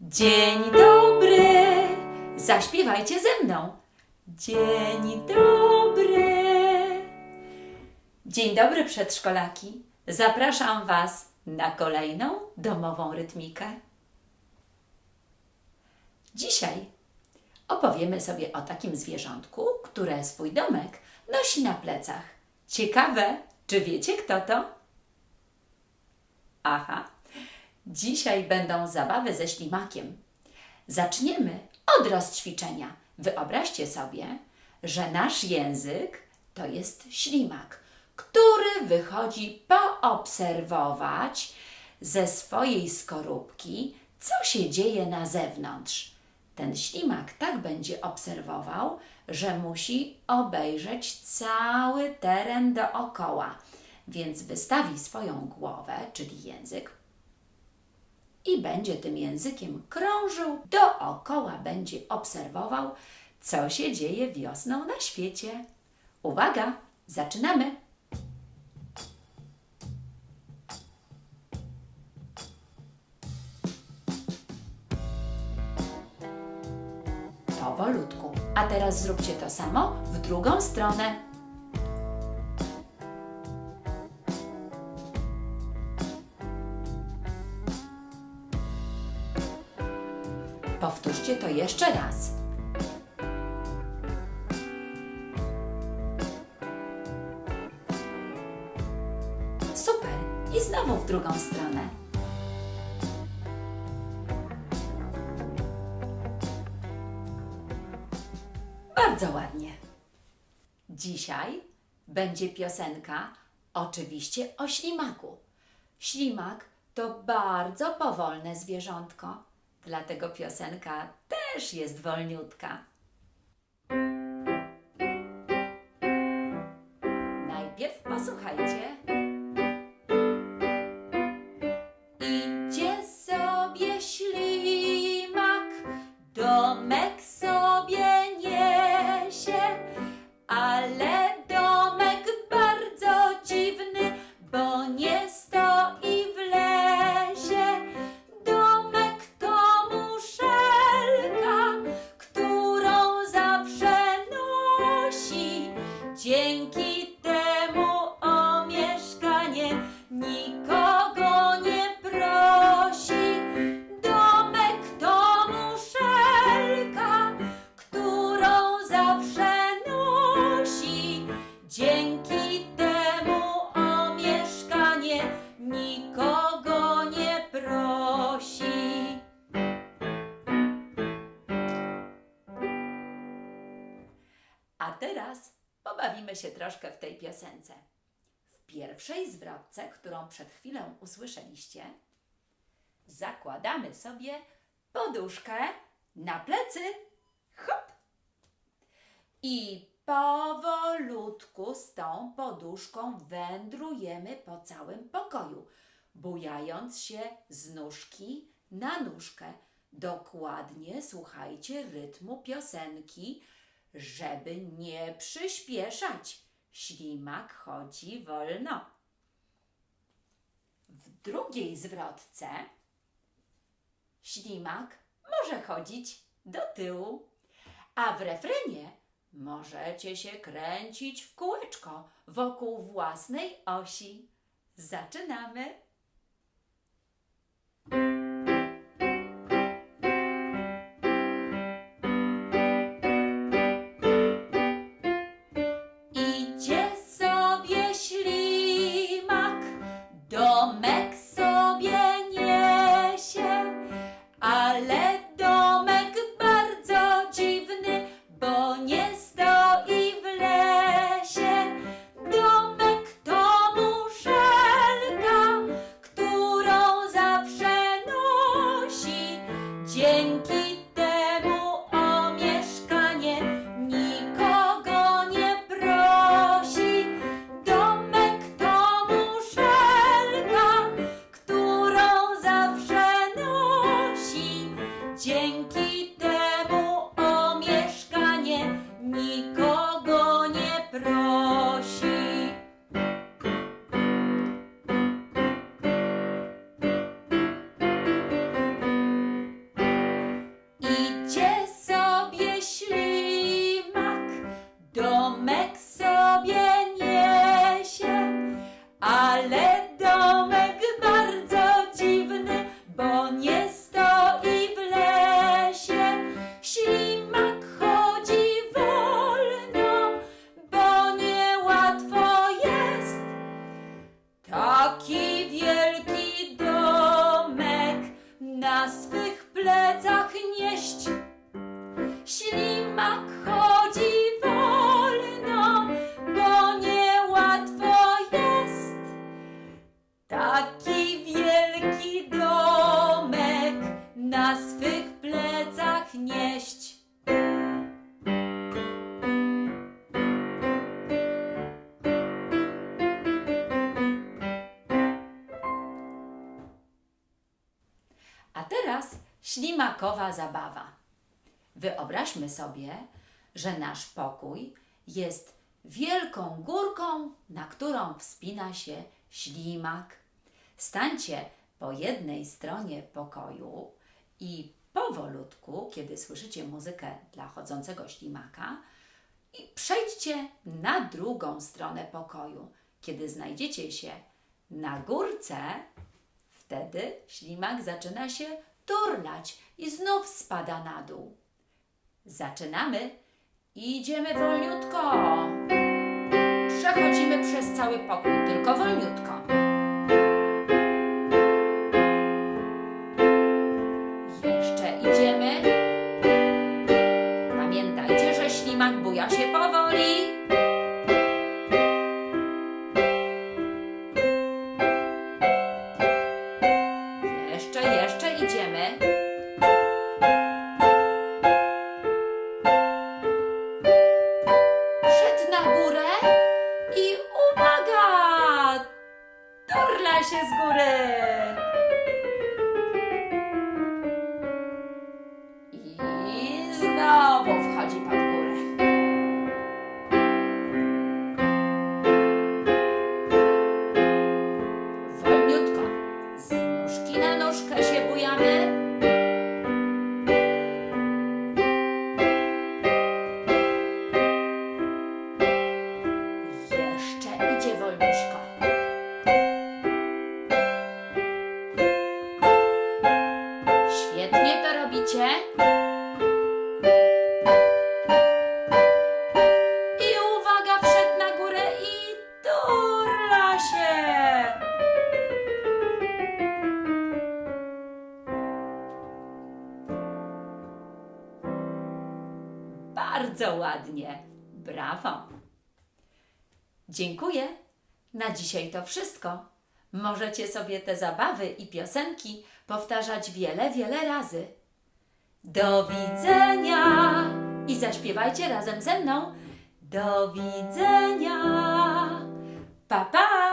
Dzień dobry! Zaśpiewajcie ze mną. Dzień dobry! Dzień dobry, przedszkolaki. Zapraszam Was na kolejną domową rytmikę. Dzisiaj opowiemy sobie o takim zwierzątku, które swój domek nosi na plecach. Ciekawe, czy wiecie kto to? Aha, dzisiaj będą zabawy ze ślimakiem. Zaczniemy od rozćwiczenia. Wyobraźcie sobie, że nasz język to jest ślimak, który wychodzi poobserwować ze swojej skorupki, co się dzieje na zewnątrz. Ten ślimak tak będzie obserwował, że musi obejrzeć cały teren dookoła, więc wystawi swoją głowę, czyli język, i będzie tym językiem krążył dookoła, będzie obserwował, co się dzieje wiosną na świecie. Uwaga, zaczynamy! Powolutku. A teraz zróbcie to samo w drugą stronę. Powtórzcie to jeszcze raz. Super! I znowu w drugą stronę. Bardzo ładnie. Dzisiaj będzie piosenka oczywiście o ślimaku. Ślimak to bardzo powolne zwierzątko, dlatego piosenka też jest wolniutka. Teraz pobawimy się troszkę w tej piosence. W pierwszej zwrotce, którą przed chwilą usłyszeliście, zakładamy sobie poduszkę na plecy. Hop! I powolutku z tą poduszką wędrujemy po całym pokoju, bujając się z nóżki na nóżkę. Dokładnie słuchajcie rytmu piosenki, żeby nie przyspieszać. Ślimak chodzi wolno. W drugiej zwrotce ślimak może chodzić do tyłu, a w refrenie możecie się kręcić w kółeczko wokół własnej osi. Zaczynamy. Ślimakowa zabawa. Wyobraźmy sobie, że nasz pokój jest wielką górką, na którą wspina się ślimak. Stańcie po jednej stronie pokoju i powolutku, kiedy słyszycie muzykę dla chodzącego ślimaka, i przejdźcie na drugą stronę pokoju. Kiedy znajdziecie się na górce, wtedy ślimak zaczyna się turlać i znów spada na dół. Zaczynamy. Idziemy wolniutko. Przechodzimy przez cały pokój, tylko wolniutko. Jeszcze idziemy. Pamiętajcie, że ślimak buja się powoli. Się z góry! Bardzo ładnie. Brawo. Dziękuję. Na dzisiaj to wszystko. Możecie sobie te zabawy i piosenki powtarzać wiele, wiele razy. Do widzenia! I zaśpiewajcie razem ze mną. Do widzenia! Pa, pa!